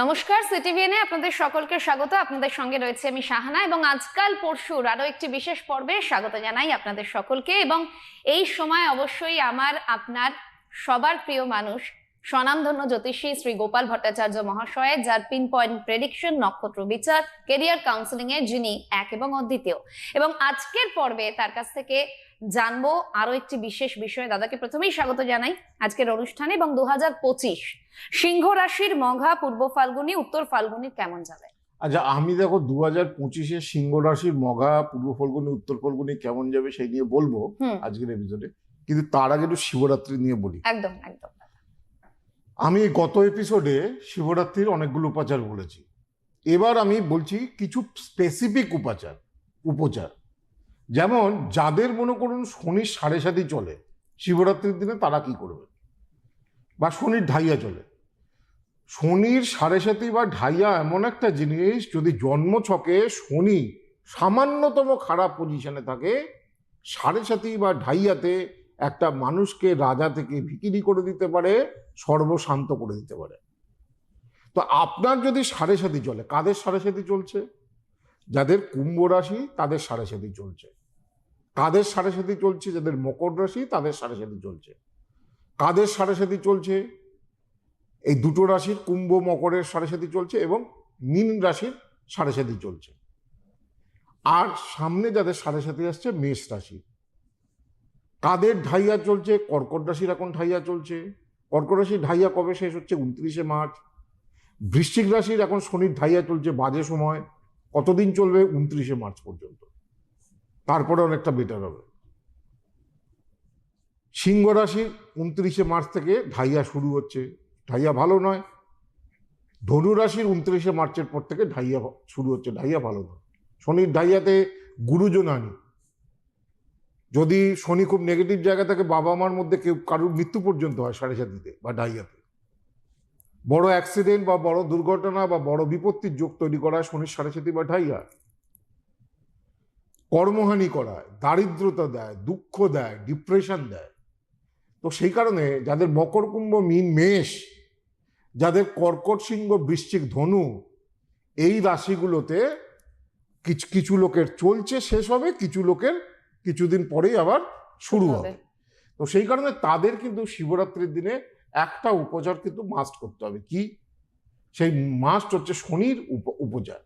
নমস্কার, সিটিভিএনে আপনাদের সকলকে স্বাগত। আপনাদের সঙ্গে রয়েছে আমি শাহানা এবং আজকাল পরশুর আরও একটি বিশেষ পর্বে স্বাগত জানাই আপনাদের সকলকে এবং এই সময় অবশ্যই আমার, আপনার সবার প্রিয় মানুষ, স্বনামধন্য জ্যোতিষী শ্রী গোপাল ভট্টাচার্য মহাশয়, যার পিন পয়েন্ট প্রেডিকশন নক্ষত্র বিচার কেরিয়ার কাউন্সিলিং এ যিনি এক এবং অদ্বিতীয়। এবং আজকের পর্বে তার কাছ থেকে জানব আরও একটি বিশেষ বিষয়ে। দাদাকে প্রথমেই স্বাগত জানাই আজকের অনুষ্ঠানে এবং দু পঁচিশ সিংহ রাশির মঘা পূর্ব ফাল্গুনি উত্তর ফাল্গুনি কেমন যাবে? আচ্ছা আমি দেখো দু হাজার পঁচিশে সিংহ রাশির মঘা পূর্ব ফাল্গুনি উত্তর ফলগুনি কেমন যাবে সেই নিয়ে বলব আজকের এপিসোডে কিন্তু তার আগে একটু শিবরাত্রি নিয়ে বলি। একদম একদম। আমি গত এপিসোডে শিবরাত্রির অনেকগুলো উপাচার বলেছি। এবার আমি বলছি কিছু স্পেসিফিক উপাচার উপচার। যেমন যাদের মনে করুন শনির সাড়ে সাথে চলে, শিবরাত্রির দিনে তারা কি করবে? বা শনির ঢাইয়া চলে। শনির সাড়ে সাথী বা ঢাইয়া এমন একটা জিনিস, যদি জন্ম ছকে শনি সামান্যতম খারাপ পজিশনে থাকে, সাড়ে সাথী বা ঢাইয়াতে একটা মানুষকে রাজা থেকে ভিকিরি করে দিতে পারে, সর্বশান্ত করে দিতে পারে। তো আপনার যদি সাড়ে সাথী চলে, কাদের সাড়ে সাথী চলছে? যাদের কুম্ভ রাশি, তাদের সাড়ে সাথী চলছে। কাদের সাড়ে সাথী চলছে? যাদের মকর রাশি, তাদের সাড়ে সাথী চলছে। কাদের সাড়ে সাথী চলছে? এই দুটো রাশির কুম্ভ মকরের সাড়ে সাথী চলছে এবং মীন রাশির সাড়ে সাথী চলছে। আর সামনে যাদের সাড়ে সাথী আসছে, মেষ রাশি। কাদের ঢাইয়া চলছে? কর্কট রাশির এখন ঢাইয়া চলছে। কর্কট রাশির ঢাইয়া কবে শেষ হচ্ছে? উনত্রিশে মার্চ। বৃশ্চিক রাশির এখন শনির ঢাইয়া চলছে বাজে সময়। কতদিন চলবে? উনত্রিশে মার্চ পর্যন্ত। তারপরে অনেকটা বেটার হবে। সিংহ রাশির উনত্রিশে মার্চ থেকে ঢাইয়া শুরু হচ্ছে। ঢাইয়া ভালো নয়। ধনু রাশির উনত্রিশে মার্চের পর থেকে ঢাইয়া শুরু হচ্ছে। ঢাইয়া ভালো নয়। শনির ঢাইয়াতে গুরুজন আনি। যদি শনি খুব নেগেটিভ জায়গা থাকে, বাবা মার মধ্যে কেউ কারোর মৃত্যু পর্যন্ত হয় সাড়ে সাতিতে বা ডাইয়াতে বড় অ্যাক্সিডেন্ট বা বড় দুর্ঘটনা বা বড় বিপত্তির যোগ তৈরি করা শনির সাড়ে সাতি বা ঢাইয়া। কর্মহানি করায় দারিদ্রতা দেয় দুঃখ দেয় ডিপ্রেশন দেয়। তো সেই কারণে যাদের মকর কুম্ভ মিন মেষ যাদের কর্কট সিংহ বৃশ্চিক ধনু এই রাশিগুলোতে কিছু কিছু লোকের চলছে শেষ হবে কিছু লোকের কিছুদিন পরেই আবার শুরু হবে। তো সেই কারণে তাদের কিন্তু শিবরাত্রির দিনে একটা উপচার কিন্তু মাস্ট করতে হবে। কি? সেই মাস্ট হচ্ছে শনির উপ- উপচার।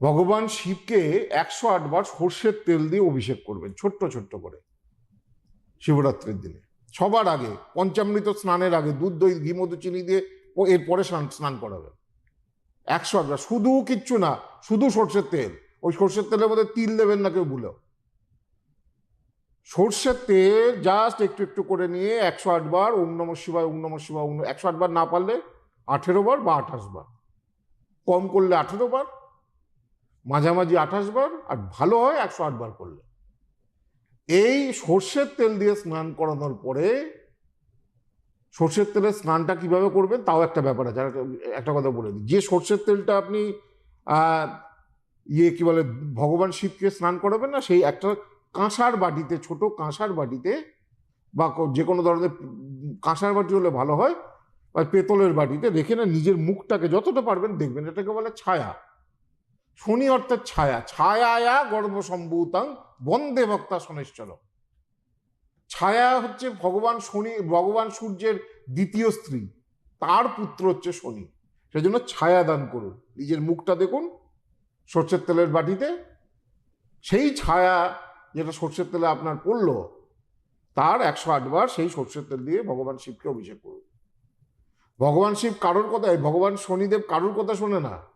ভগবান শিবকে একশো আটবার সর্ষের তেল দিয়ে অভিষেক করবেন, ছোট্ট ছোট্ট করে। শিবরাত্রির দিনে। সবার আগে, পঞ্চামৃত স্নানের আগে দুধ, দই, ঘি, মধু, চিনি দিয়ে ও এরপরে স্নান স্নান করাবেন। একশো আটবার শুধু কিচ্ছু না, শুধু সর্ষের তেল। ওই সর্ষের তেলের মধ্যে তিল দেবেন না কেউ, ভুলেও। সর্ষের তেল জাস্ট একটু একটু করে নিয়ে একশো আটবার ওম নম শিবায়, ওম নম শিবায়, ওম একশো আটবার না পারলে আঠেরো বার বা আঠাশ বার। কম করলে আঠেরো বার মাঝামাঝি আঠাশ বার আর ভালো হয় একশো আটবার করলে। এই সর্ষের তেল দিয়ে স্নান করানোর পরে সর্ষের তেলের স্নানটা কীভাবে করবেন তাও একটা ব্যাপার আছে। একটা- কথা বলে দিই, যে সর্ষের তেলটা আপনি ইয়ে কি বলে, ভগবান শিবকে স্নান করাবেন না, সেই একটা কাঁসার বাটিতে, ছোট কাঁসার বাটিতে বা যে কোনো ধরনের কাঁসার বাটি হলে ভালো হয় বা পেতলের বাটিতে রেখে না নিজের মুখটাকে যতটা পারবেন দেখবেন, এটাকে বলে ছায়া। শনি অর্থাৎ ছায়া। ছায়া গর্ভসম্ভূতাং বন্দে ভক্তা শনেশ্বর ছায়া হচ্ছে ভগবান শনি, ভগবান সূর্যের দ্বিতীয় স্ত্রী। তার পুত্র হচ্ছে শনি। সেজন্য ছায়া দান করুন। নিজের মুখটা দেখুন, সর্ষের তেলের বাটিতে। সেই ছায়া যেটা সর্ষের তেলে আপনার পড়ল, তার একশো আটবার সেই সর্ষের তেল দিয়ে ভগবান শিবকে অভিষেক করুন। ভগবান শিব কারোর কথা ভগবান শনিদেব কারোর কথা শোনে না।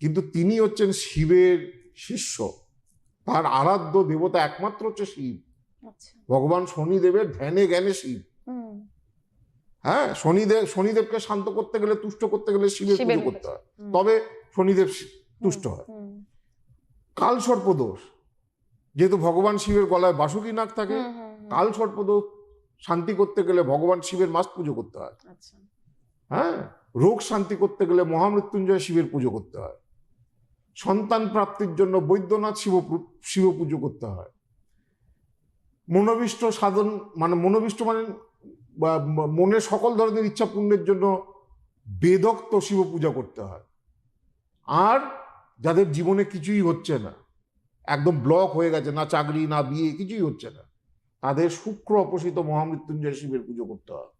কিন্তু তিনি হচ্ছেন শিবের শিষ্য। তার আরাধ্য দেবতা একমাত্র হচ্ছে শিব। আচ্ছা। ভগবান শনিদেবের ধ্যানে জ্ঞানে শিব। হ্যাঁ শনিদেব শনিদেবকে শান্ত করতে গেলে তুষ্ট করতে গেলে শিবের পুজো করতে হয়। তবে শনিদেব তুষ্ট হয়। কাল সর্পদোষ যেহেতু ভগবান শিবের গলায় বাসুকি নাক থাকে। কাল সর্পদ শান্তি করতে গেলে ভগবান শিবের মাস পুজো করতে হয়। আচ্ছা। হ্যাঁ রোগ শান্তি করতে গেলে মহামৃত্যুঞ্জয় শিবের পুজো করতে হয়। সন্তান প্রাপ্তির জন্য বৈদ্যনাথ শিব শিব পুজো করতে হয়। মনোবিষ্ট সাধন মানে মনোবিষ্ট মানে মনের সকল ধরনের ইচ্ছা পূর্ণের জন্য বেদক্ত শিব পূজা করতে হয়। আর যাদের জীবনে কিছুই হচ্ছে না, একদম ব্লক হয়ে গেছে, না চাকরি, না বিয়ে, কিছুই হচ্ছে না, তাদের শুক্র অপসিত মহামৃত্যুঞ্জয় শিবের পুজো করতে হয়।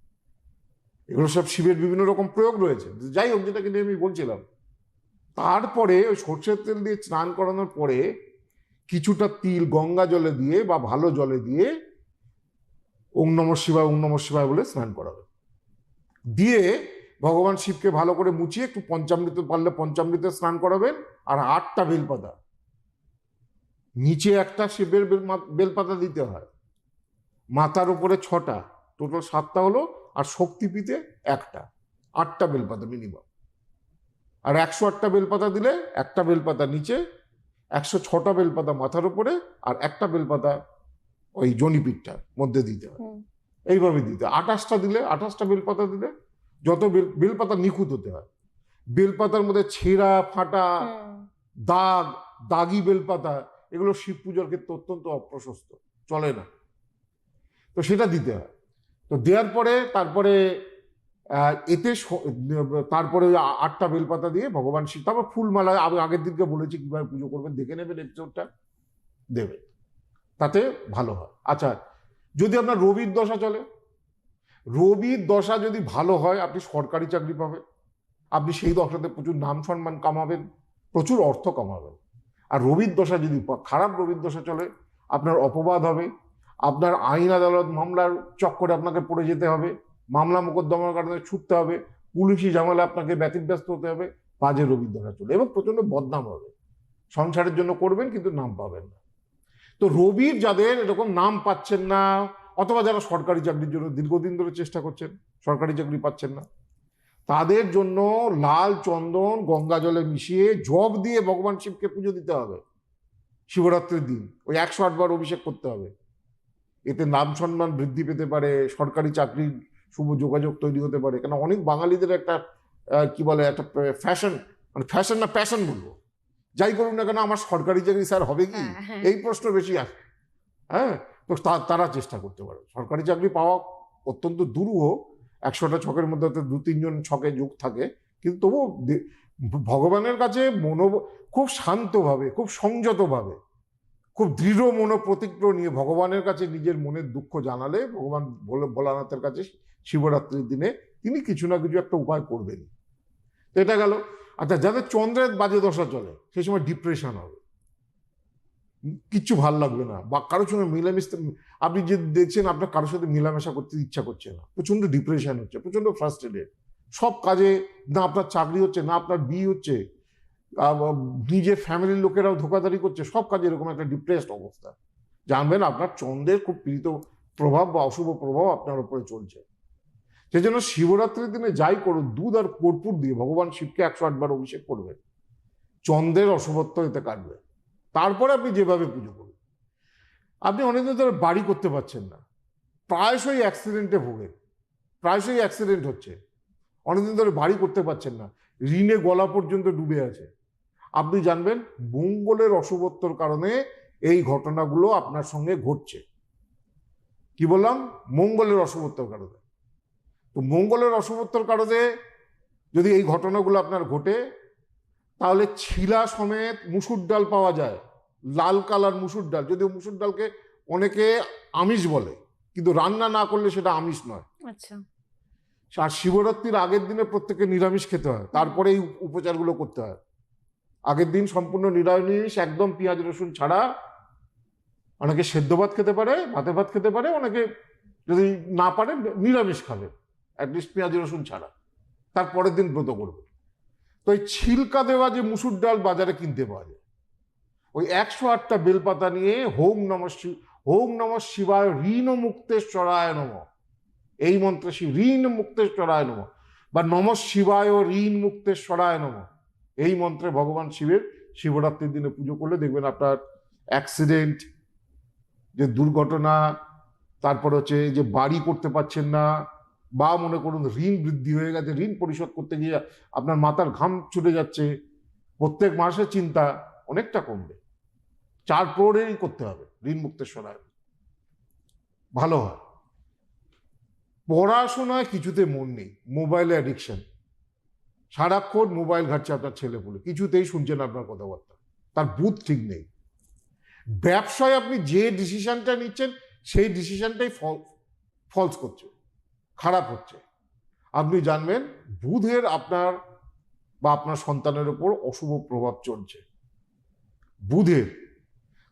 এগুলো সব শিবের বিভিন্ন রকম প্রয়োগ রয়েছে। যাই হোক, যেটাকে নিয়ে আমি বলছিলাম তারপরে ওই সর্ষের তেল দিয়ে স্নান করানোর পরে কিছুটা তিল গঙ্গা জলে দিয়ে বা ভালো জলে দিয়ে ওং নম শিবায়, ওং নম শিবায় বলে স্নান করাবে দিয়ে ভগবান শিবকে ভালো করে মুছিয়ে একটু পঞ্চামৃত, পারলে পঞ্চামৃতে স্নান করাবেন আর আটটা বেলপাতা। নিচে একটা শিবের বেলপাতা দিতে হয়। মাথার উপরে ছটা, টোটাল সাতটা হলো আর শক্তিপীঠে একটা, আটটা বেলপাতা মিনিমাম আর একশো আটটা বেলপাতা দিলে একটা বেলপাতা নিচে একশো ছটা বেলপাতা মাথার উপরে আর একটা বেলপাতা ওই জনিপিঠটার মধ্যে দিতে হয়। এইভাবে দিতে। আঠাশটা দিলে আঠাশটা বেলপাতা দিলে যত বেল বেলপাতা নিখুঁত হতে হয়। বেলপাতার মধ্যে ছেঁড়া ফাটা দাগ দাগি বেলপাতা এগুলো শিব পুজোর ক্ষেত্রে অত্যন্ত অপ্রশস্ত চলে না। তো সেটা দিতে হয়। তো দেওয়ার পরে তারপরে এতে তারপরে ওই আটটা বেলপাতা দিয়ে ভগবান শিব, তারপর ফুলমালা আগের দিনকে বলেছি কীভাবে পুজো করবেন, দেখে নেবেন এপিসোডটা দেবে। তাতে ভালো হয়। আচ্ছা যদি আপনার রবির দশা চলে, রবির দশা যদি ভালো হয়, আপনি সরকারি চাকরি পাবেন, আপনি সেই দশাতে প্রচুর নাম সম্মান কামাবেন, প্রচুর অর্থ কামাবেন। আর রবির দশা যদি খারাপ রবির দশা চলে, আপনার অপবাদ হবে, আপনার আইন আদালত মামলার চক্করে আপনাকে পড়ে যেতে হবে মামলা মোকদ্দমার কারণে ছুটতে হবে, পুলিশি ঝামেলা আপনাকে ব্যতিব্যস্ত হতে হবে, বাজে রবির দশা চলে। এবং প্রচণ্ড বদনাম হবে। সংসারের জন্য করবেন কিন্তু নাম পাবেন না। তো রবির যাদের এরকম নাম পাচ্ছেন না, অথবা যারা সরকারি চাকরির জন্য দীর্ঘদিন ধরে চেষ্টা করছেন, সরকারি চাকরি পাচ্ছেন না, তাদের জন্য লাল চন্দন গঙ্গা জলে মিশিয়ে জব দিয়ে ভগবান শিবকে পুজো দিতে হবে। শিবরাত্রির দিন। ওই একশো আটবার অভিষেক করতে হবে। এতে নাম সম্মান বৃদ্ধি পেতে পারে, সরকারি চাকরির শুভ যোগাযোগ তৈরি হতে পারে। কেন অনেক বাঙালিদের একটা কি বলে একটা ফ্যাশন মানে ফ্যাশন না প্যাশন বলব। যাই করুন না কেন আমার সরকারি চাকরি স্যার হবে কি? হ্যাঁ, হ্যাঁ। এই প্রশ্ন বেশি আসে। হ্যাঁ? তো তারা চেষ্টা করতে পারে। সরকারি চাকরি পাওয়া অত্যন্ত দুরূহ। একশোটা ছকের মধ্যে দু তিনজন ছকে যোগ থাকে। কিন্তু তবুও ভগবানের কাছে মনো খুব শান্তভাবে খুব সংযতভাবে খুব দৃঢ় মনো প্রতিক্র নিয়ে ভগবানের কাছে নিজের মনের দুঃখ জানালে ভগবান ভোলে- ভোলানাথের কাছে শিবরাত্রির দিনে তিনি কিছু না কিছু একটা উপায় করবেন। তো এটা গেল। আচ্ছা যাদের চন্দ্রের বাজে দশা চলে, সেই সময় ডিপ্রেশন হবে। কিচ্ছু ভালো লাগবে না। বা কারোর সঙ্গে মিলেমিশতে, আপনি যে দেখছেন, আপনার কারোর সাথে মেলামেশা করতে ইচ্ছা করছে না। প্রচণ্ড ডিপ্রেশন হচ্ছে প্রচণ্ড ফ্রাস্ট্রেটেড সব কাজে না আপনার চাকরি হচ্ছে, না আপনার বিয়ে হচ্ছে নিজের ফ্যামিলির লোকেরাও ধোকাধারি করছে, সব কাজে এরকম একটা ডিপ্রেসড অবস্থা। জানবেন, আপনার চন্দ্রের খুব পীড়িত প্রভাব বা অশুভ প্রভাব আপনার উপরে চলছে। সেই জন্য শিবরাত্রির দিনে যাই করুন, দুধ আর কর্পূর দিয়ে ভগবান শিবকে একশো আটবার অভিষেক করবেন। চন্দ্রের অশুভত্ব এতে কাটবে। তারপরে আপনি যেভাবে পুজো করুন। আপনি অনেকদিন ধরে বাড়ি করতে পারছেন না। প্রায়শই অ্যাক্সিডেন্টে ভোগেন। প্রায়শই অ্যাক্সিডেন্ট হচ্ছে। অনেকদিন ধরে বাড়ি করতে পারছেন না। ঋণে গলা পর্যন্ত ডুবে আছে। আপনি জানবেন, মঙ্গলের অশুভত্বর কারণে এই ঘটনাগুলো আপনার সঙ্গে ঘটছে। কি বললাম? মঙ্গলের অশুভত্বর কারণে। তো মঙ্গলের অশুভত্বর কারণে যদি এই ঘটনাগুলো আপনার ঘটে তাহলে ছিলা সমেত মুসুর ডাল পাওয়া যায়। লাল কালার মুসুর ডাল। যদিও মুসুর ডালকে অনেকে আমিষ বলে কিন্তু রান্না না করলে সেটা আমিষ নয়। আচ্ছা। আর শিবরাত্রির আগের দিনে প্রত্যেকে নিরামিষ খেতে হয়। তারপরে এই উপচারগুলো করতে হয়। আগের দিন সম্পূর্ণ নিরামিষ একদম পেঁয়াজ রসুন ছাড়া। অনেকে সেদ্ধ ভাত খেতে পারে ভাতে ভাত খেতে পারে অনেকে যদি না পারে নিরামিষ খাবে। অ্যাটলিস্ট পেঁয়াজ রসুন ছাড়া। তার পরের দিন ব্রত করবে। তো এই ছিলকা দেওয়া যে মুসুর ডাল বাজারে কিনতে পাওয়া যায়। ওই একশো আটটা বেলপাতা নিয়ে হোম নম হোম নম শিবায় ঋণ মুক্তেশ্বরায় নম। এই মন্ত্রে শিব ঋণ মুক্তেশ্বরায় নম। বা নম শিবায় ঋণ মুক্তেশ্বরায় নম। এই মন্ত্রে ভগবান শিবের শিবরাত্রির দিনে পুজো করলে দেখবেন আপনার অ্যাক্সিডেন্ট যে দুর্ঘটনা, তারপর হচ্ছে যে বাড়ি করতে পারছেন না বা মনে করুন ঋণ বৃদ্ধি হয়ে গেছে, ঋণ পরিশোধ করতে গিয়ে আপনার মাথার ঘাম ছুটে যাচ্ছে, প্রত্যেক মাসে চিন্তা অনেকটা কমবে। চার প্রহরেরই করতে হবে ঋণ মুক্তেশ্বরায় ভালো হয়। পড়াশোনায় কিছুতে মন নেই, মোবাইলে অ্যাডিকশন সারাক্ষণ মোবাইল ঘাটছে আপনার ছেলে বলে, কিছুতেই শুনছেন আপনার কথাবার্তা। তার বুথ ঠিক নেই। ব্যবসায় আপনি যে ডিসিশনটা নিচ্ছেন, সেই ডিসিশনটাই ফলস করছে। খারাপ হচ্ছে। আপনি জানবেন, বুধের আপনার বা আপনার সন্তানের উপর অশুভ প্রভাব চলছে। বুধের।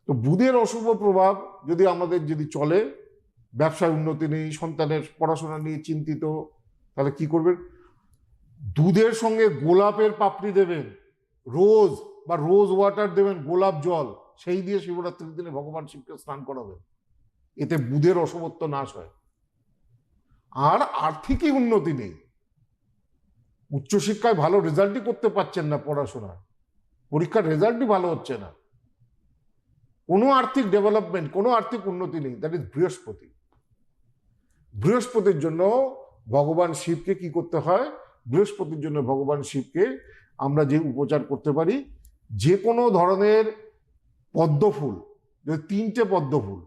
তো বুধের অশুভ প্রভাব যদি আমাদের যদি চলে, ব্যবসায় উন্নতি নেই, সন্তানের পড়াশোনা নিয়ে চিন্তিত, তাহলে কি করবেন? দুধের সঙ্গে গোলাপের পাপড়ি দেবেন। রোজ বা রোজ ওয়াটার দেবেন গোলাপ জল। সেই দিয়ে শিবরাত্রির দিনে ভগবান শিবকে স্নান করাবেন। এতে বুধের অশুভত্ব নাশ হয়। আর আর্থিকই উন্নতি নেই। উচ্চশিক্ষায় ভালো রেজাল্টই করতে পারছেন না পড়াশোনায় পরীক্ষার রেজাল্টই ভালো হচ্ছে না। কোনো আর্থিক ডেভেলপমেন্ট কোনো আর্থিক উন্নতি নেই। দ্যাট ইজ বৃহস্পতি। বৃহস্পতির জন্য ভগবান শিবকে কি করতে হয়? বৃহস্পতির জন্য ভগবান শিবকে আমরা যে উপচার করতে পারি, যে কোনো ধরনের পদ্মফুল তিনটে পদ্মফুল,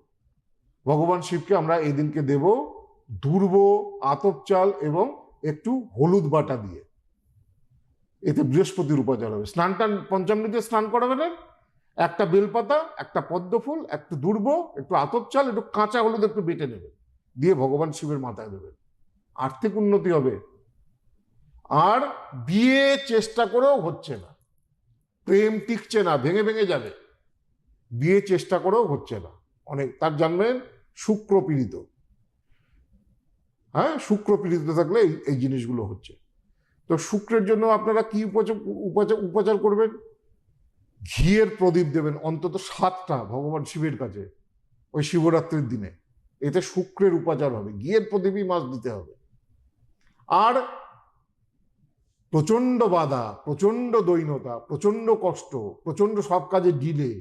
ভগবান শিবকে আমরা এদিনকে দিনকে দেব। দুর্ব, আতপ চাল এবং একটু হলুদ বাটা দিয়ে। এতে বৃহস্পতির উপাচার হবে। স্নান টান, পঞ্চামৃতে স্নান করাবেন একটা বেলপাতা, একটা পদ্ম ফুল, একটু দুর্ব, একটু আতপ চাল, একটু কাঁচা হলুদ একটু বেটে নেবেন। দিয়ে ভগবান শিবের মাথায় দেবেন। আর্থিক উন্নতি হবে। আর বিয়ে চেষ্টা করেও হচ্ছে না। প্রেম টিকছে না, ভেঙে ভেঙে যাবে। বিয়ে চেষ্টা করেও হচ্ছে না। অনেক, তার জানবেন শুক্র পীড়িত। হ্যাঁ শুক্র পীড়িত থাকলে এই জিনিসগুলো হচ্ছে। তো শুক্রের জন্য আপনারা কি উপচার উপচার করবেন? ঘিয়ের প্রদীপ দেবেন অন্তত সাতটা ভগবান শিবের কাছে ওই শিবরাত্রির দিনে। এতে শুক্রের উপাচার হবে, ঘিয়ের প্রদীপই মাছ দিতে হবে। আর প্রচণ্ড বাধা প্রচণ্ড দৈনতা প্রচণ্ড কষ্ট প্রচণ্ড সব কাজে ডিলে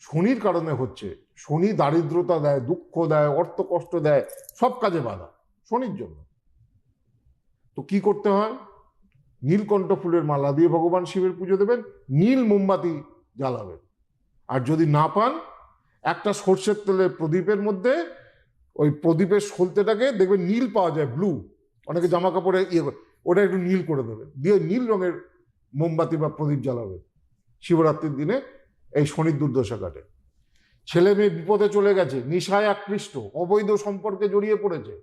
শনির কারণে হচ্ছে। শনি দারিদ্রতা দেয়, দুঃখ দেয়, অর্থ কষ্ট দেয়, সব কাজে বাধা, শনির জন্য। তো কি করতে হয়? নীলকণ্ঠ ফুলের মালা দিয়ে ভগবান শিবের পুজো দেবেন, নীল মোমবাতি জ্বালাবেন। আর যদি না পান, একটা সর্ষের তেলে প্রদীপের মধ্যে ওই প্রদীপের সলতেটাকে দেখবেন নীল পাওয়া যায়, ব্লু। অনেকে জামা কাপড়ে ইয়ে ওটা একটু নীল করে দেবেন। দিয়ে নীল রঙের মোমবাতি বা প্রদীপ জ্বালাবেন। শিবরাত্রির দিনে এই শনির দুর্দশা কাটে। ছেলে মেয়ে বিপদে চলে গেছে, নিশায় আকৃষ্ট, অবৈধ সম্পর্কে জড়িয়ে পড়েছে।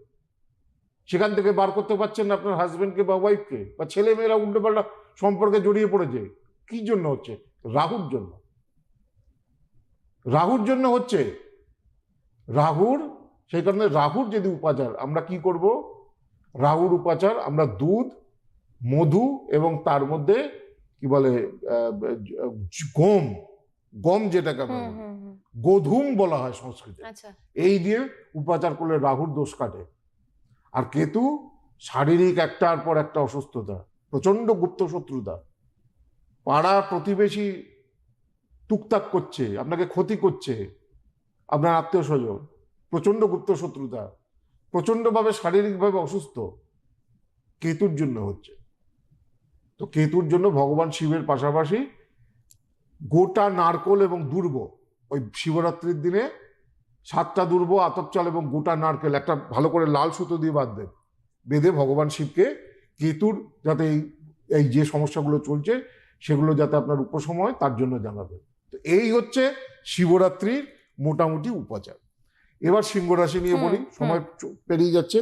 সেখান থেকে বার করতে পারছেন না আপনার হাজবেন্ডকে বা ওয়াইফকে বা ছেলে মেয়েরা উল্টো পাল্টা সম্পর্কে জড়িয়ে পড়েছে। কি জন্য হচ্ছে? রাহুর জন্য। রাহুর জন্য হচ্ছে, রাহুর, সেই কারণে রাহুর যদি উপাচার, আমরা কি করব? রাহুর উপাচার, আমরা দুধ, মধু এবং তার মধ্যে কি বলে গম গম যেটাকে বলে হুম গোধূম বলা হয় সংস্কৃতে। আচ্ছা। এই দিয়ে উপাচার করলে রাহুর দোষ কাটে। আর কেতু শারীরিক একটার পর একটা অসুস্থতা প্রচণ্ড গুপ্ত শত্রুতা। পাড়া প্রতিবেশী টুকটাক করছে আপনাকে ক্ষতি করছে আপনার আত্মীয় স্বজন প্রচণ্ড গুপ্ত শত্রুতা প্রচন্ডভাবে শারীরিকভাবে অসুস্থ কেতুর জন্য হচ্ছে। তো কেতুর জন্য ভগবান শিবের পাশাপাশি গোটা নারকোল এবং দুর্ব। ওই শিবরাত্রির দিনে সাতটা দুর্ব আতপ চাল এবং গোটা নারকেল একটা ভালো করে লাল সুতো দিয়ে বাঁধবেন বেঁধে ভগবান শিবকে কেতুর যাতে এই এই যে সমস্যাগুলো চলছে সেগুলো যাতে আপনার উপশম হয় তার জন্য জানাবেন। তো এই হচ্ছে শিবরাত্রির মোটামুটি উপাচার। এবার সিংহ রাশি নিয়ে বলি সময় পেরিয়ে যাচ্ছে।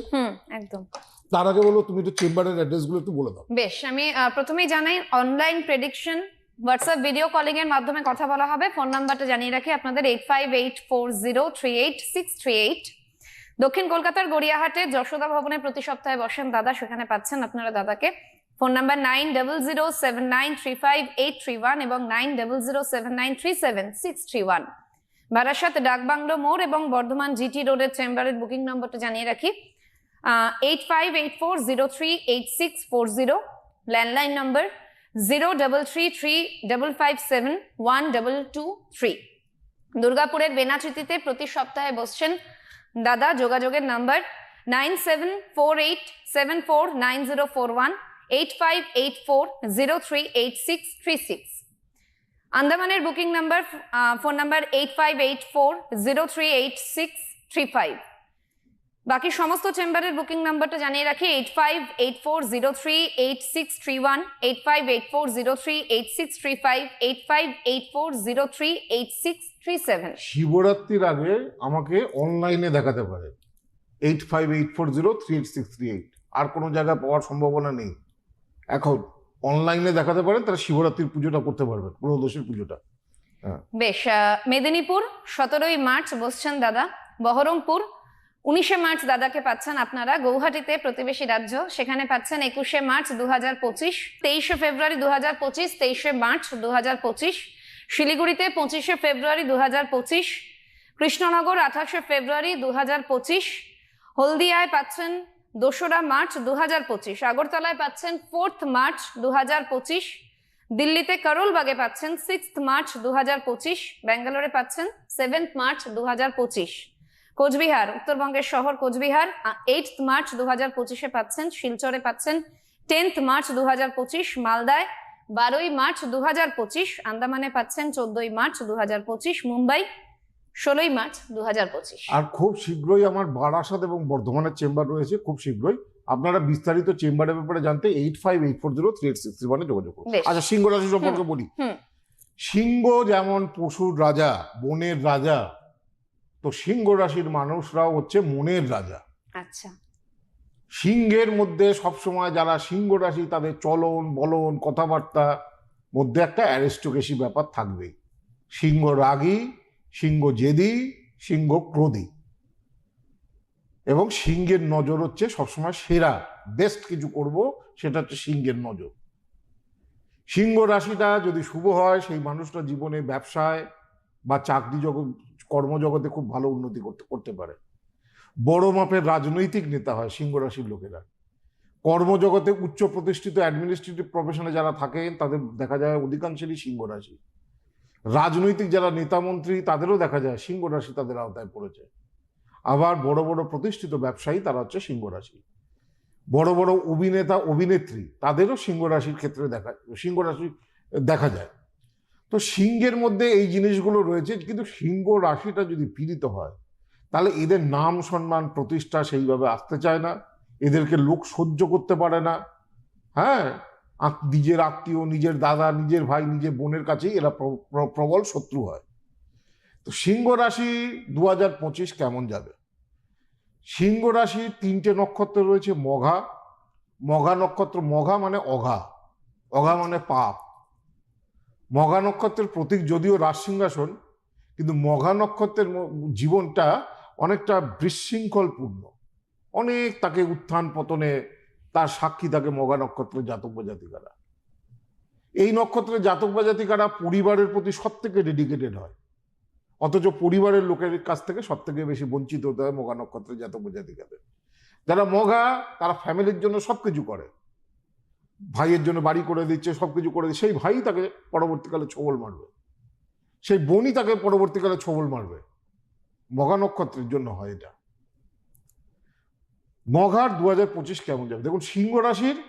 একদম। তার আগে বলো তুমি তো চেম্বারের অ্যাড্রেসগুলো একটু বলে দাও। বেশ আমি প্রথমেই জানাই online prediction WhatsApp video calling এর মাধ্যমে কথা বলা হবে। ফোন নাম্বারটা জানিয়ে রাখি আপনাদের eight five eight four zero three eight six three eight দক্ষিণ কলকাতার গড়িয়াহাটে যশোদা ভবনে প্রতি সপ্তাহে বসেন দাদা, সেখানে পাচ্ছেন আপনারা দাদাকে। Phone number nine double zero seven nine three five eight three one এবং nine double zero seven nine three seven six three one Barasat ডাকবাংলো মোড় এবং বর্ধমান জিটি রোডের চেম্বারের বুকিং নম্বরটা জানিয়ে রাখি। Eight five eight four zero three eight six four zero landline number zero double three three double five seven one double two three দুর্গাপুরের বেনাচিতিতে প্রতি সপ্তাহে বসছেন দাদা, যোগাযোগের number nine seven four eight seven four nine zero four one, eight five eight four zero three eight six three six. আন্দামানের booking number phone number eight five eight four zero three eight six three five. বাকি সমস্ত চেম্বারের booking নাম্বারটা জানিয়ে রাখি eight five eight four zero three eight six three one eight five eight four zero three eight six three five eight five eight four zero three eight six three seven শিবরাত্রির আগে আমাকে অনলাইনে দেখাতে পারে। Eight five eight four zero three eight six three eight আর কোনো জায়গায় পাওয়ার সম্ভাবনা নেই। এখন অনলাইনে দেখাতে পারেন তারা শিবরাত্রির পুজোটা করতে পারবেন পুরোদশের পুজোটা। বেশ মেদিনীপুর সতেরোই মার্চ বসছেন দাদা। বহরমপুর উনিশে মার্চ দাদাকে পাচ্ছেন আপনারা, গৌহাটিতে প্রতিবেশী রাজ্য, সেখানে পাচ্ছেন একুশে মার্চ দু হাজার পঁচিশ, তেইশে ফেব্রুয়ারি দু হাজার পঁচিশ, তেইশে মার্চ দু হাজার পঁচিশ, শিলিগুড়িতে পঁচিশে ফেব্রুয়ারি দু হাজার পঁচিশ, কৃষ্ণনগর আঠাশে ফেব্রুয়ারি দু হাজার পঁচিশ, হলদিয়ায় পাচ্ছেন দোসরা মার্চ দু হাজার পঁচিশ, আগরতলায় পাচ্ছেন ফোর্থ মার্চ দু হাজার পঁচিশ, দিল্লিতে করোলবাগে পাচ্ছেন সিক্স মার্চ দু হাজার পঁচিশ, ব্যাঙ্গালোরে পাচ্ছেন সেভেন্থ মার্চ দু হাজার পঁচিশ। কোচবিহার উত্তরবঙ্গের শহর কোচবিহার এইট মার্চ দু হাজার পঁচিশে পাচ্ছেন শিলচরে পাচ্ছেন টেন্থ মার্চ দু হাজার পঁচিশ মালদায় বারোই মার্চ দু হাজার পঁচিশ আন্দামানে পাচ্ছেন চোদ্দই মার্চ দু হাজার পঁচিশ মুম্বাই ষোলোই মার্চ দু হাজার পঁচিশ। আর খুব শীঘ্রই আমার বারাসাত এবং বর্ধমানের চেম্বার রয়েছে খুব শীঘ্রই। আপনারা বিস্তারিত চেম্বারের ব্যাপারে জানতে eight five eight four zero three eight six three ওয়ানে যোগাযোগ করুন। আচ্ছা সিংহ রাশি সম্পর্কে বলি। সিংহ যেমন পশুর রাজা বনের রাজা তো সিংহ রাশির মানুষরাও হচ্ছে মনের রাজা। আচ্ছা। সিংহের মধ্যে সবসময় যারা সিংহ রাশি তাদের চলন বলন কথাবার্তা মধ্যে একটা অ্যারিস্টোকেসি ব্যাপার থাকবেই। সিংহ রাগী সিংহ জেদি সিংহ ক্রোধী। এবং সিংহের নজর হচ্ছে সবসময় সেরা বেস্ট কিছু করব সেটা হচ্ছে সিংহের নজর। সিংহ রাশিটা যদি শুভ হয় সেই মানুষটা জীবনে ব্যবসায় বা চাকরি কর্মজগতে খুব ভালো উন্নতি করতে করতে পারে। বড় মাপের রাজনৈতিক নেতা হয় সিংহ রাশির লোকেরা। কর্মজগতে উচ্চ প্রতিষ্ঠিত অ্যাডমিনিস্ট্রেটিভ প্রফেশনে যারা থাকেন, তাদের দেখা যায় অধিকাংশেরই সিংহ রাশি। রাজনৈতিক যারা নেতা মন্ত্রী, তাদেরও দেখা যায় সিংহ রাশি তাদের আওতায় পড়েছে। আবার বড় বড় প্রতিষ্ঠিত ব্যবসায়ী তারা হচ্ছে সিংহ রাশি। বড় বড় অভিনেতা, অভিনেত্রী, তাদেরও সিংহ রাশির ক্ষেত্রে দেখা, সিংহ রাশি দেখা যায়। তো সিংহের মধ্যে এই জিনিসগুলো রয়েছে, কিন্তু সিংহ রাশিটা যদি পীড়িত হয়, তাহলে এদের নাম সম্মান প্রতিষ্ঠা সেইভাবে আসতে চায় না, এদেরকে লোক সহ্য করতে পারে না। হ্যাঁ নিজের আত্মীয়, নিজের দাদা, নিজের ভাই, নিজের বোনের কাছেই এরা প্র- প্র- প্রবল শত্রু হয়। তো সিংহ রাশি দু হাজার পঁচিশ কেমন যাবে? সিংহ রাশির তিনটে নক্ষত্র রয়েছে, মঘা। মঘা নক্ষত্র, মঘা মানে অঘা। অঘা মানে পাপ। মঘা নক্ষত্রের প্রতীক যদিও রাজসিংহাসন কিন্তু মঘা নক্ষত্রের জীবনটা অনেকটা বিশৃঙ্খলপূর্ণ। অনেক তাকে উত্থান পতনে তার সাক্ষী থাকে মঘা নক্ষত্রের জাতক বা জাতিকারা। এই নক্ষত্রের জাতক বা জাতিকারা পরিবারের প্রতি সব থেকে ডেডিকেটেড হয়। অথচ পরিবারের লোকের কাছ থেকে সব থেকে বেশি বঞ্চিত হতে হয় মঘা নক্ষত্রের জাতক বা জাতিকাদের। যারা মঘা তারা ফ্যামিলির জন্য সব কিছু করে। ভাইয়ের জন্য বাড়ি করে দিচ্ছে সব কিছু করে দিচ্ছে, সেই ভাই তাকে পরবর্তীকালে ছবল মারবে। সেই বোনই তাকে পরবর্তীকালে ছবল মারবে। মঘা নক্ষত্রের জন্য হয় এটা। মঘার দু হাজার পঁচিশ কেমন যাবে? দেখুন, সিংহ রাশির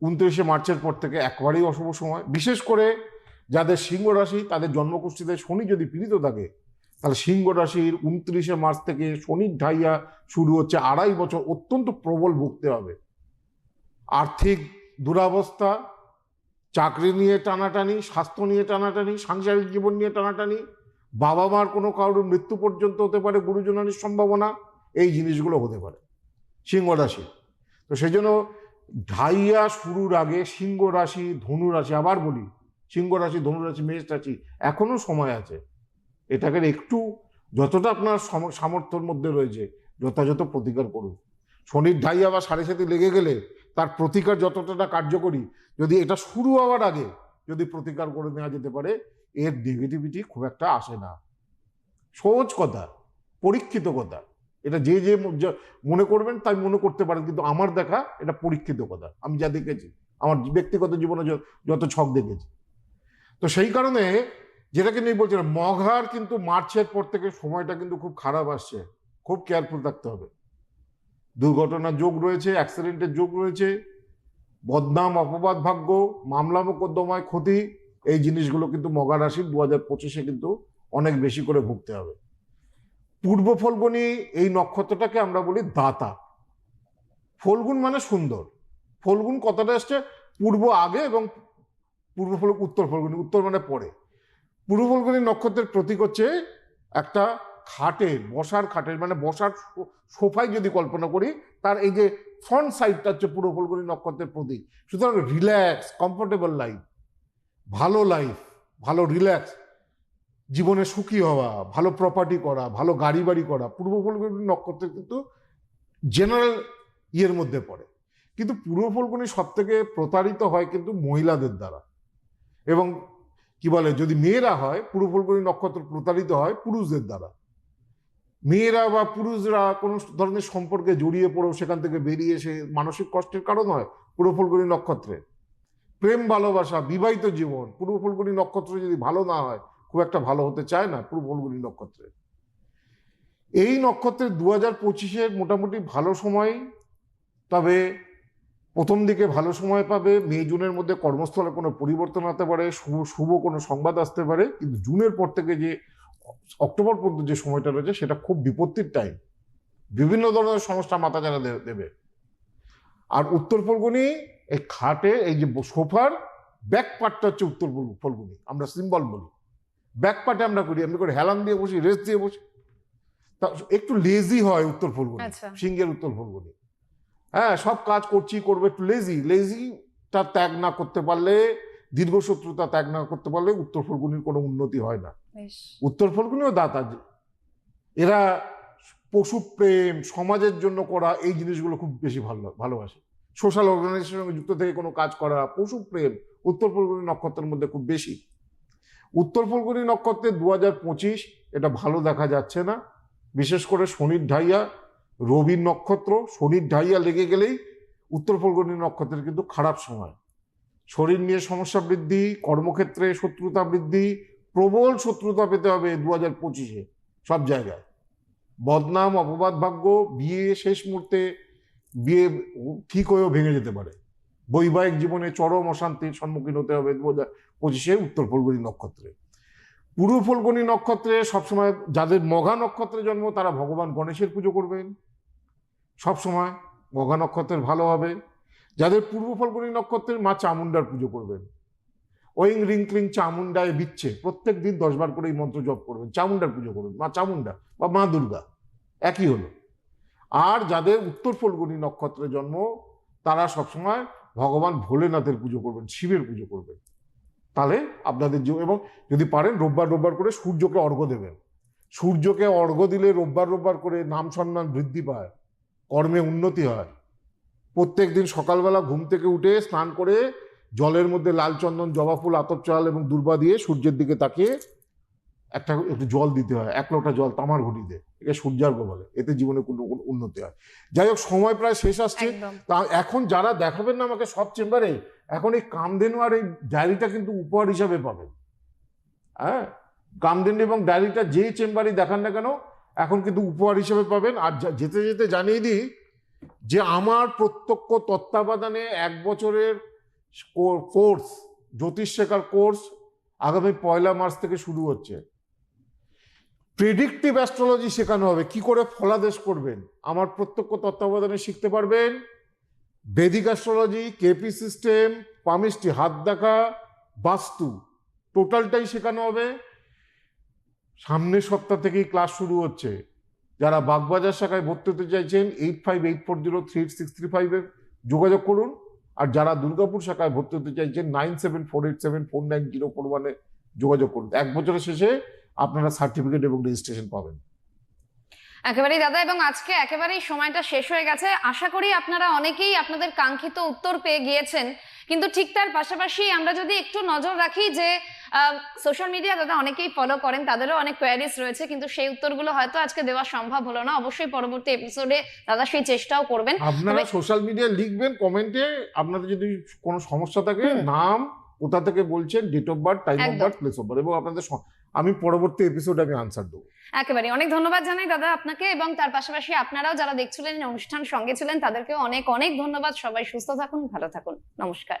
উনত্রিশে মার্চের পর থেকে একবারেই অশুভ সময়। বিশেষ করে যাদের সিংহ রাশি, তাদের জন্মকুষ্ঠিতে শনি যদি পীড়িত থাকে, তাহলে সিংহ রাশির উনত্রিশে মার্চ থেকে শনির ঢাইয়া শুরু হচ্ছে। আড়াই বছর অত্যন্ত প্রবল ভুগতে হবে। আর্থিক দুরাবস্থা, চাকরি নিয়ে টানাটানি, স্বাস্থ্য নিয়ে টানাটানি, সাংসারিক জীবন নিয়ে টানাটানি বাবা মার কোনো কারোর মৃত্যু পর্যন্ত হতে পারে গুরুজনানির সম্ভাবনা, এই জিনিসগুলো হতে পারে। সিংহ রাশি। তো সেই জন্য ঢাইয়া শুরুর আগে সিংহ রাশি, ধনু রাশি, আবার বলি, সিংহ রাশি, ধনু রাশি, মেষ রাশি এখনও সময় আছে। এটাকে একটু যতটা আপনার সামর্থ্যর মধ্যে রয়েছে, যথাযথ প্রতিকার করুন। শনির ঢাইয়া বা সাড়ে সাথে লেগে গেলে তার প্রতিকার যতটা কার্যকরী, যদি এটা শুরু হওয়ার আগে যদি প্রতিকার করে নেওয়া যেতে পারে, এর নেগেটিভিটি খুব একটা আসে না। সহজ কথা, পরীক্ষিত কথা। এটা যে যে মনে করবেন তাই মনে করতে পারেন, কিন্তু আমার দেখা এটা পরীক্ষিত কথা। আমি যা দেখেছি, আমার ব্যক্তিগত জীবনে যত ছক দেখেছি। তো সেই কারণে যেটাকে নিয়ে বলছিলাম মঘার কিন্তু মার্চের পর থেকে সময়টা কিন্তু খুব খারাপ আসছে। খুব কেয়ারফুল থাকতে হবে। দুর্ঘটনার যোগ রয়েছে অ্যাক্সিডেন্টের যোগ রয়েছে, বদনাম, অপবাদ, ভাগ্য, মামলা মোকদ্দমায় ক্ষতি, এই জিনিসগুলো কিন্তু মগা রাশির দু হাজার পঁচিশে কিন্তু অনেক বেশি করে ভুগতে হবে। পূর্ব ফলগুনি এই নক্ষত্রটাকে আমরা বলি দাতা। ফলগুন মানে সুন্দর। ফলগুন কথাটা আসছে পূর্ব আগে এবং পূর্ব ফল উত্তর ফলগুনি, উত্তর মানে পরে। পূর্ব ফলগুনি নক্ষত্রের প্রতীক হচ্ছে একটা খাটের বসার খাটের মানে বসার সোফায় যদি কল্পনা করি, তার এই যে ফ্রন্ট সাইডটা হচ্ছে পূর্ব ফলগুনি নক্ষত্রের প্রতীক। সুতরাং রিল্যাক্স কমফোর্টেবল লাইফ ভালো লাইফ ভালো রিল্যাক্স জীবনে সুখী হওয়া, ভালো প্রপার্টি করা, ভালো গাড়ি বাড়ি করা পূর্ব ফলগুনি নক্ষত্রের কিন্তু জেনারেল ইয়ের মধ্যে পড়ে। কিন্তু পূর্ব ফলগুনি সব থেকে প্রতারিত হয় কিন্তু মহিলাদের দ্বারা। এবং কি বলে, যদি মেয়েরা হয় পূর্ব ফলগুনি নক্ষত্র প্রতারিত হয় পুরুষদের দ্বারা। মেয়েরা বা পুরুষরা কোনো ধরনের সম্পর্কে জড়িয়ে পড়েও সেখান থেকে বেরিয়ে এসে মানসিক কষ্টের কারণ হয় পূর্ব ফলগুনি নক্ষত্রে। প্রেম, ভালোবাসা, বিবাহিত জীবন পূর্ব ফলগুনি নক্ষত্র যদি ভালো না হয়, খুব একটা ভালো হতে চায় না পূর্ব ফলগুনি নক্ষত্রে। এই নক্ষত্রের দু হাজার পঁচিশের মোটামুটি ভালো সময়, তবে প্রথম দিকে ভালো সময় পাবে। মে, জুনের মধ্যে কর্মস্থলে কোনো পরিবর্তন হতে পারে, শুভ শুভ কোনো সংবাদ আসতে পারে, কিন্তু জুনের পর থেকে যে অক্টোবর পর্যন্ত যে সময়টা রয়েছে সেটা খুব বিপত্তির টাইম বিভিন্ন ধরনের সমস্যা মাথা জানা দেবে। আর উত্তর ফলগুনি এই খাটে এই যে সোফার ব্যাক পার্টটা হচ্ছে উত্তর ফল- ফলগুনি। আমরা সিম্বল বলি। ব্যাক পার্টে আমরা করি আমরা করে হেলান দিয়ে বসি রেস্ট দিয়ে বসি। তা একটু লেজি হয় উত্তর ফলগুনি আচ্ছা। সিংহের উত্তর ফলগুনি। হ্যাঁ সব কাজ করছি করবে একটু লেজি লেজিটা ত্যাগ না করতে পারলে দীর্ঘশত্রুতা ত্যাগ না করতে পারলে উত্তর ফলগুনির কোনো উন্নতি হয় না। উত্তর ফলগুনিও দাতা এরা পশু প্রেম, সমাজের জন্য করা এই জিনিসগুলো খুব বেশি ভালো, ভালোবাসে। সোশ্যাল অর্গানাইজেশনের সঙ্গে যুক্ত থেকে কোনো কাজ করা, পশু প্রেম, উত্তর ফলগুনি নক্ষত্রের মধ্যে খুব বেশি। উত্তর ফলগুনি নক্ষত্রের দু এটা ভালো দেখা যাচ্ছে না। বিশেষ করে শনির ঢাইয়া, রবির নক্ষত্র, শনির ঢাইয়া লেগে গেলেই উত্তর ফলগুনি নক্ষত্রের কিন্তু খারাপ সময়। শরীর নিয়ে সমস্যা বৃদ্ধি, কর্মক্ষেত্রে শত্রুতা বৃদ্ধি প্রবল শত্রুতা পেতে হবে দু হাজার পঁচিশে সব জায়গায়। বদনাম, অপবাদ, ভাগ্য, বিয়ে শেষ মুহূর্তে বিয়ে ঠিক হয়েও ভেঙে যেতে পারে। বৈবাহিক জীবনে চরম অশান্তির সম্মুখীন হতে হবে দু হাজার পঁচিশে উত্তর ফলগুনি নক্ষত্রে। পূর্ব ফলগুনি নক্ষত্রে সবসময় যাদের মঘা নক্ষত্রে জন্ম, তারা ভগবান গণেশের পুজো করবেন। সবসময় মঘা নক্ষত্রের ভালো হবে। যাদের পূর্ব ফলগুনি নক্ষত্রের মা চামুন্ডার পুজো করবেন। ওইং রিং ক্লিং চামুন্ডায় বিচ্ছে। প্রত্যেক দিন দশবার করে এই মন্ত্র জপ করবেন। চামুন্ডার পুজো করবেন মা চামুন্ডা বা মা দুর্গা, একই হলো। আর যাদের উত্তর ফলগুনি নক্ষত্রে জন্ম, তারা সবসময় ভগবান ভোলেনাথের পুজো করবেন, শিবের পুজো করবেন। তাহলে আপনাদের জীবন, এবং যদি পারেন রোববার রোববার করে সূর্যকে অর্ঘ্য দেবেন। সূর্যকে অর্ঘ্য দিলে রোববার রোববার করে নাম সম্মান বৃদ্ধি পায়, কর্মে উন্নতি হয়। প্রত্যেক দিন সকালবেলা ঘুম থেকে উঠে স্নান করে জলের মধ্যে লাল চন্দন জবা ফুল আতপ চাল এবং দুর্বা দিয়ে সূর্যের দিকে তাকিয়ে একটা একটু জল দিতে হয় এক লোটা জল তামার ঘটিতে। একে সূর্যার্ঘ বলে। এতে জীবনে কোনো কোনো উন্নতি হয়। যাই হোক সময় প্রায় শেষ আসছে। তা এখন যারা দেখাবেন না আমাকে সব চেম্বারে এখন এই কামধেনু আর এই ডায়েরিটা কিন্তু উপহার হিসাবে পাবেন। হ্যাঁ? কামধেনু এবং ডায়েরিটা যেই চেম্বারই দেখান না কেন এখন কিন্তু উপহার হিসেবে পাবেন। আর যেতে যেতে জানিয়ে দিই যে আমার প্রত্যক্ষ তত্ত্বাবধানে এক বছরের কোর্স জ্যোতিষ শেখার কোর্স আগামী পয়লা মার্চ থেকে শুরু হচ্ছে। প্রেডিক্টিভ অ্যাস্ট্রোলজি শেখানো হবে। কি করে ফলাদেশ করবেন? আমার প্রত্যক্ষ তত্ত্বাবধানে শিখতে পারবেন। Vedic astrology KP system palmistry হাত দেখা, বাস্তু টোটালটাই শেখানো হবে। সামনের সপ্তাহ থেকেই ক্লাস শুরু হচ্ছে। যারা বাগবাজার শাখায় ভর্তি হতে চাইছেন eight five eight four zero three six three ফাইভে যোগাযোগ করুন। আর যারা দুর্গাপুর শাখায় ভর্তি হতে চাইছেন nine seven four eight seven four nine zero four ওয়ানে যোগাযোগ করুন। এক বছরের শেষে আপনারা সার্টিফিকেট এবং রেজিস্ট্রেশন পাবেন। একেবারেই দাদা, এবং আজকে একেবারেই সময়টা শেষ হয়ে গেছে। আশা করি আপনারা অনেকেই আপনাদের কাঙ্ক্ষিত উত্তর পেয়ে গিয়েছেন। কিন্তু ঠিক তার পাশাপাশি আমরা যদি একটু নজর রাখি যে সোশ্যাল মিডিয়া দাদা অনেকেই ফলো করেন তাদেরও অনেক কোয়ারিজ রয়েছে কিন্তু সেই উত্তরগুলো হয়তো আজকে দেওয়া সম্ভব হলো না। অবশ্যই পরবর্তী এপিসোডে দাদা সেই চেষ্টাও করবেন। আপনারা সোশ্যাল মিডিয়ায় লিখবেন কমেন্টে আপনাদের যদি কোনো সমস্যা থাকে নাম কোথা থেকে বলছেন date of birth time of. Birth place of birth এবং আপনাদের আমি পরবর্তী এপিসোডে আমি আনসার দেবো। একেবারে। অনেক ধন্যবাদ জানাই দাদা আপনাকে এবং তার পাশাপাশি আপনারাও যারা দেখছিলেন অনুষ্ঠান সঙ্গে ছিলেন তাদেরকেও অনেক অনেক ধন্যবাদ। সবাই সুস্থ থাকুন ভালো থাকুন। নমস্কার।